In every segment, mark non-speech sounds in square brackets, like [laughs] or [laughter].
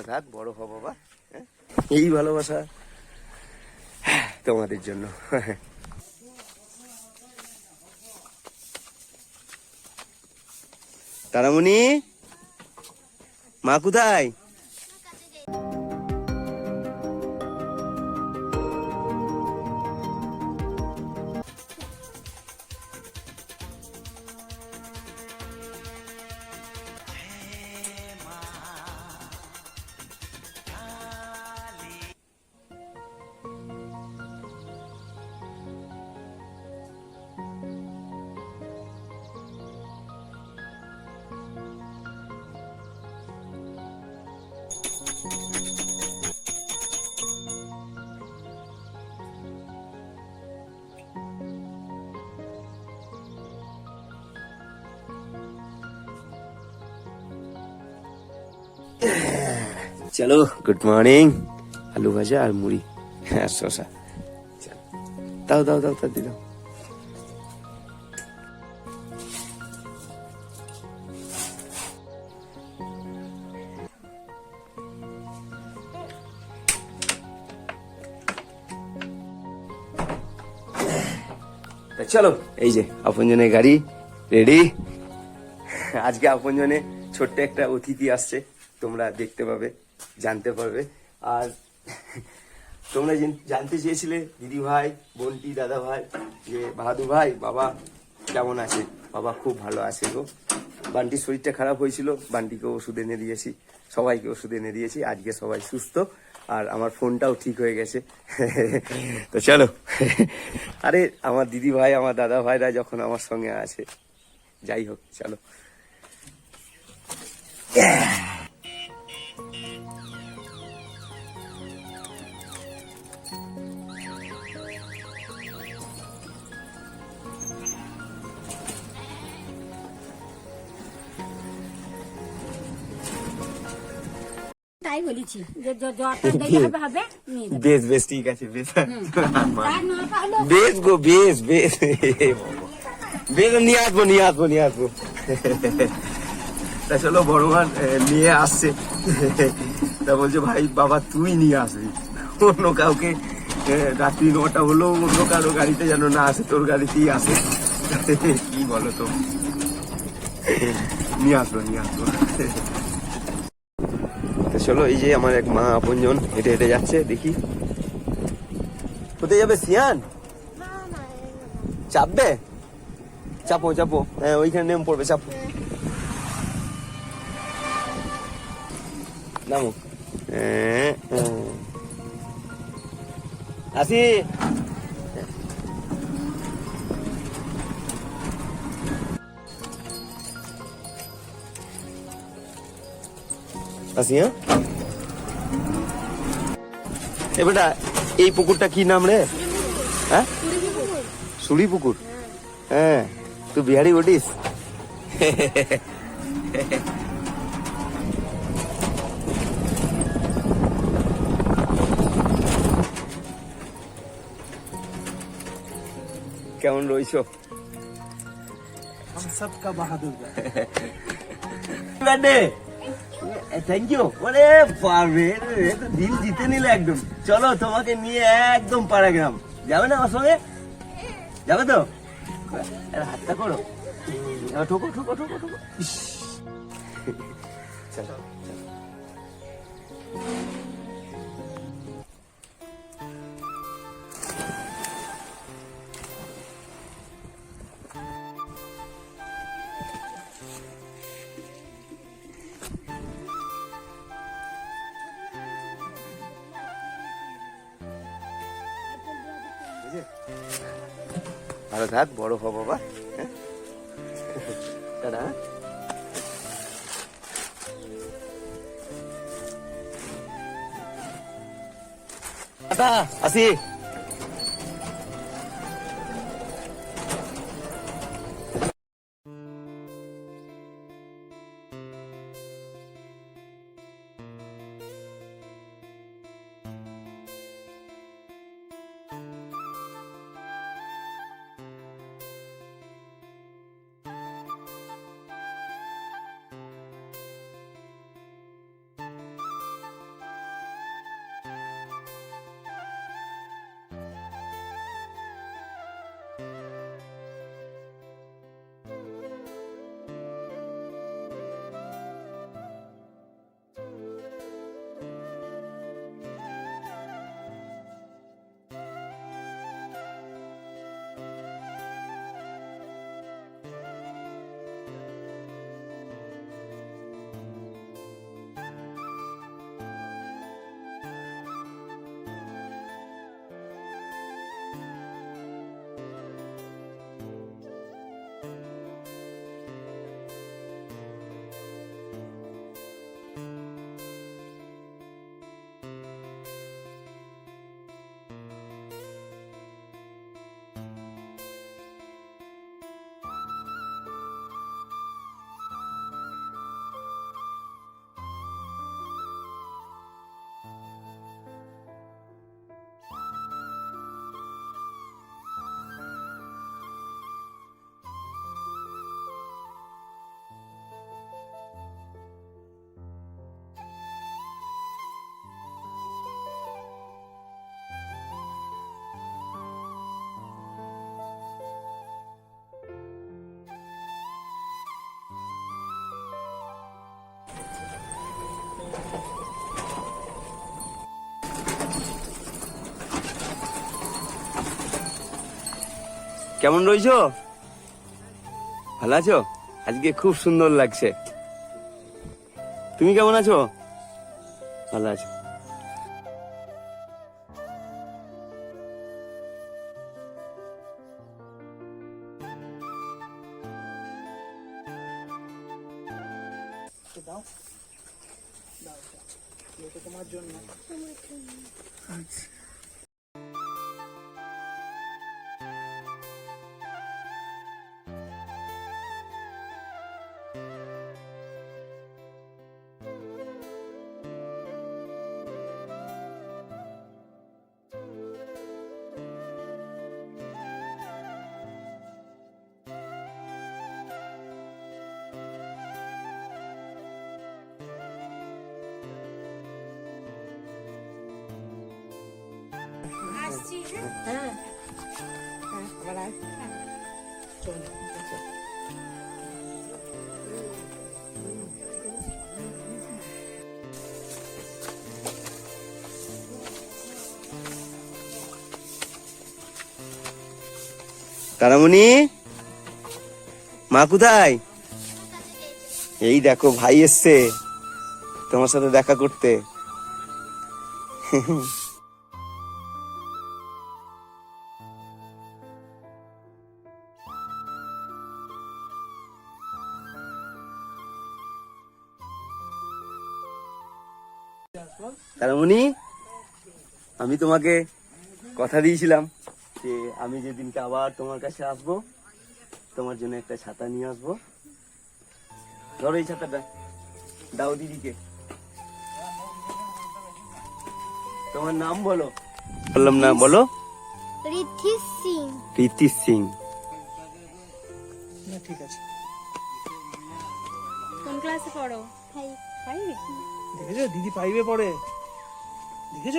ভালো থাক বড় হব বাবা হ্যাঁ? এই ভালোবাসা তোমাদের জন্য তারামণি মা কোথায় চলো গুড মর্নিং আলু ভাজা আর মুড়ি হ্যাঁ শশা চল। দাও দাও দাও তার দিলাম তা চলো, এই যে আপনজনের গাড়ি রেডি আজকে আপনজনে ছোট্ট একটা অতিথি আসছে, তোমরা দেখতে পাবে, জানতে পারবে। আর তোমরা জেন- জানতে চেয়েছিলে, দিদি ভাই, বন্টি, দাদা ভাই, যে বাহাদুর ভাই, বাবা কেমন আছে? বাবা খুব ভালো আছে গো। বান্টির শরীরটা খারাপ হয়েছিল, বান্টিকে ওষুধ এনে দিয়েছি, সবাইকে ওষুধ এনে দিয়েছি, আজকে সবাই সুস্থ। আর আমার ফোনটাও ঠিক হয়ে গেছে। তো চলো। আরে, আমার দিদি ভাই, আমার দাদা ভাইরা যখন আমার সঙ্গে আছে, যাই হোক, চলো। তাই বলেছি যে জ্বরটা [laughs] দেখে হবে হবে বেশ বেশ ঠিক আছে বেশ। [laughs] বেশ গো বেশ বেশ। [laughs] বেশ নিয়ে আসব নিয়ে আসব নিয়ে আসব। তা চলো এ, নিয়ে আসছে। তা বলছে ভাই বাবা তুই নিয়ে আসবি। অন্য কাউকে রাত্রি নটা হলো অন্য কারও গাড়িতে যেন না আসে তোর গাড়িতেই আসে। কি বলো তো? নিয়ে আসব নিয়ে আসব। তা চলো এই যে আমার এক মা আপনজন হেঁটে হেঁটে যাচ্ছে দেখি। কোথায় যাবে সিয়ান? চাপবে? চাপো চাপো। হ্যাঁ ওইখানে নেমে পড়বে চাপো। নামো। হ্যাঁ, হ্যাঁ। আসি। আসি হ্যাঁ? এ বেটা এই পুকুরটা কি নাম রে? হ্যাঁ? সুড়ি পুকুর হ্যাঁ তুই বিহারি বটিস? কেমন রইছ? সবকা বাহাদুর থ্যাংক ইউ ওরে পারবে তো দিল জিতে নিলে একদম। চলো, তোমাকে নিয়ে একদম পাড়াগ্রাম। যাবে না আমার সঙ্গে? যাবে তো? হাতটা করো। ঠোকো ঠোকো ঠোকো ঠোকো। চলো চলো। ভালো থাক বড় হ বাবা টাটা আসি। কেমন রয়েছো ভালো আছো? আজকে খুব সুন্দর লাগছে। তুমি কেমন আছো? ভালো আছো। হ্যাঁ মা কোথায়? এই দেখো ভাই এসছে তোমার সাথে দেখা করতে। তারামণি আমি তোমাকে কথা দিয়েছিলাম যে আমি যেদিনকে আবার তোমার কাছে আসব তোমার জন্য একটা ছাতা নিয়ে আসব। ধরো এই ছাতাটা দাও দিদিকে। তোমার নাম বলো। বললাম না বলো। রিদ্ধি সিং। প্রীতি সিং। না ঠিক আছে। কোন ক্লাসে পড়ো? ভাই ফাইভে দেখেছ? দিদি ফাইভে পড়ে। দেখেছ?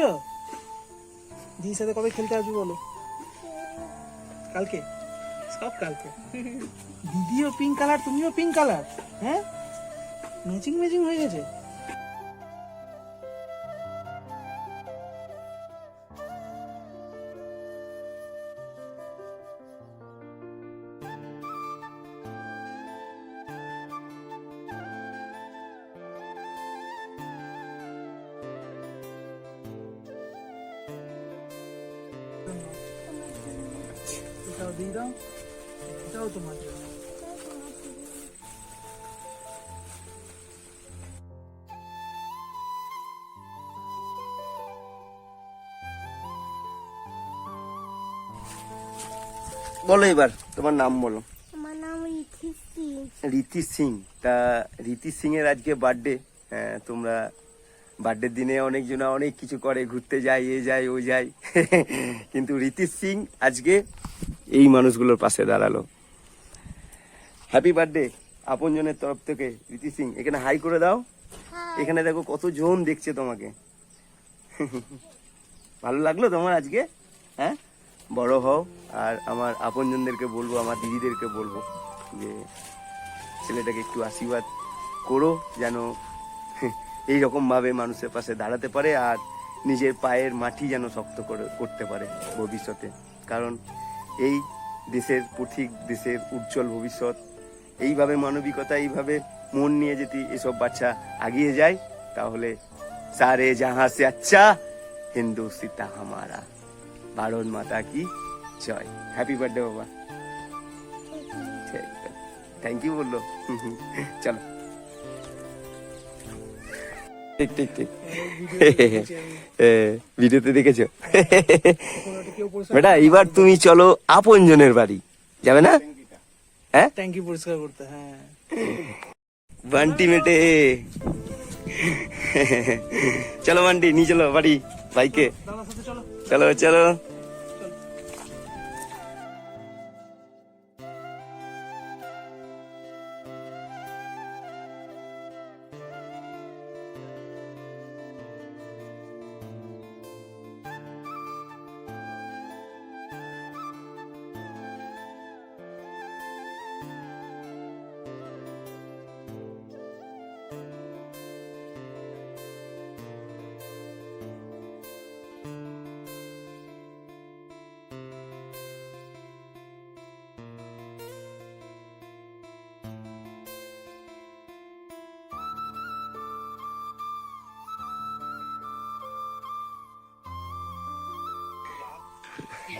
দিদির সাথে কবে খেলতে আসব বলো? কালকে? সব কালকে। দিদিও পিঙ্ক কালার তুমিও পিঙ্ক কালার হ্যাঁ? ম্যাচিং ম্যাচিং হয়ে গেছে। এটাও দিয়ে দাও এটাও তোমার জন্য বলো এবার তোমার নাম বলো। আমার নাম রিদ্ধি সিং। রীতি সিং তা রীতি সিং এর আজকে বার্থডে তোমরা বার্থডের দিনে অনেকজনা অনেক কিছু করে ঘুরতে যায় এ যায় ও যায়। [laughs] কিন্তু রীতি সিং আজকে এই মানুষগুলোর পাশে দাঁড়াল। হ্যাপি বার্থডে আপনজনের তরফ থেকে রীতি সিং। এখানে হাই করে দাও। এখানে দেখো কত জন দেখছে তোমাকে। [laughs] ভালো লাগল তোমার আজকে? হ্যাঁ? বড় হও। আর আমার আপনজনদেরকে বলব আমার দিদিদেরকে বলব যে ছেলেটাকে একটু আশীর্বাদ করো যেন এই রকম ভাবে মানুষের পাশে দাঁড়াতে পারে আর নিজের পায়ের মাটি যেন শক্ত করে করতে পারে ভবিষ্যতে। কারণ এই দেশের পথিক দেশের উজ্জ্বল ভবিষ্যৎ এইভাবে মানবিকতা এইভাবে মন নিয়ে যদি এসব বাচ্চা আগিয়ে যায় তাহলে সারে জাহাঁ সে আচ্ছা হিন্দু সীতা হামারা। ভারত মাতা কি জয়। হ্যাপি বার্থডে বাবা। থ্যাংক ইউ বলল। চলো। ঠিক ঠিক ঠিক ভিডিওতে দেখেছ? বেটা এবার তুমি চলো আপন জনের বাড়ি। যাবে না? হ্যাঁ? ট্যাঙ্কি পরিষ্কার করতে হ্যাঁ। বান্টি মেটে। চলো বান্টি নিয়ে চলো বাড়ি বাইকে। চলো চলো।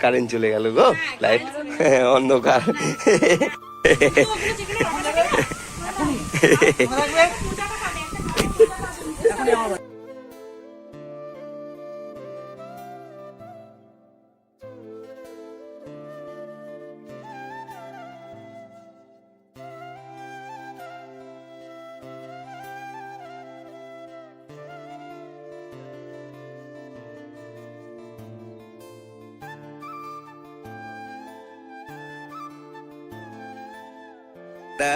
কারেন্ট চলে গেল গো লাইট। অন্ধকার। তা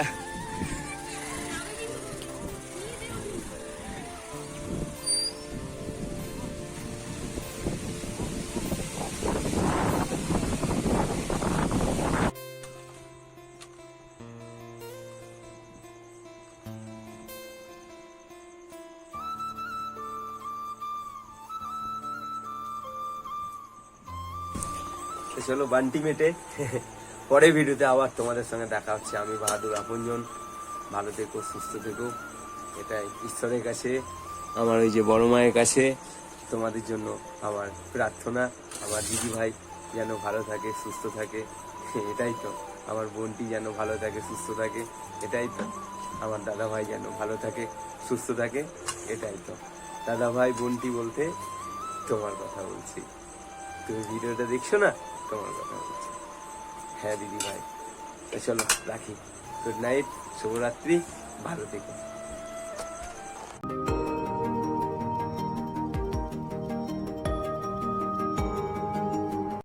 তো চলো বান্টি মেটে পরে ভিডিওতে আবার তোমাদের সঙ্গে দেখা হচ্ছে। আমি বাহাদুর আপনজন। ভালো থেকো, সুস্থ থেকো। এটাই ঈশ্বরের কাছে, আমার ওই যে বড় মায়ের কাছে। তোমাদের জন্য আমার প্রার্থনা, আমার দিদি ভাই যেন ভালো থাকে, সুস্থ থাকে। এটাই তো, আমার বোনটি যেন ভালো থাকে, সুস্থ থাকে। এটাই তো, আমার দাদা ভাই যেন ভালো থাকে, সুস্থ থাকে। এটাই তো। দাদা ভাই, বোনটি বলতে তোমার কথা বলছি। তুমি ভিডিওটা দেখছ না, তোমার কথা বলছি। হ্যাঁ দিদি ভাই। চলো রাখি। গুড নাইট শুভরাত্রি ভালো থেকো।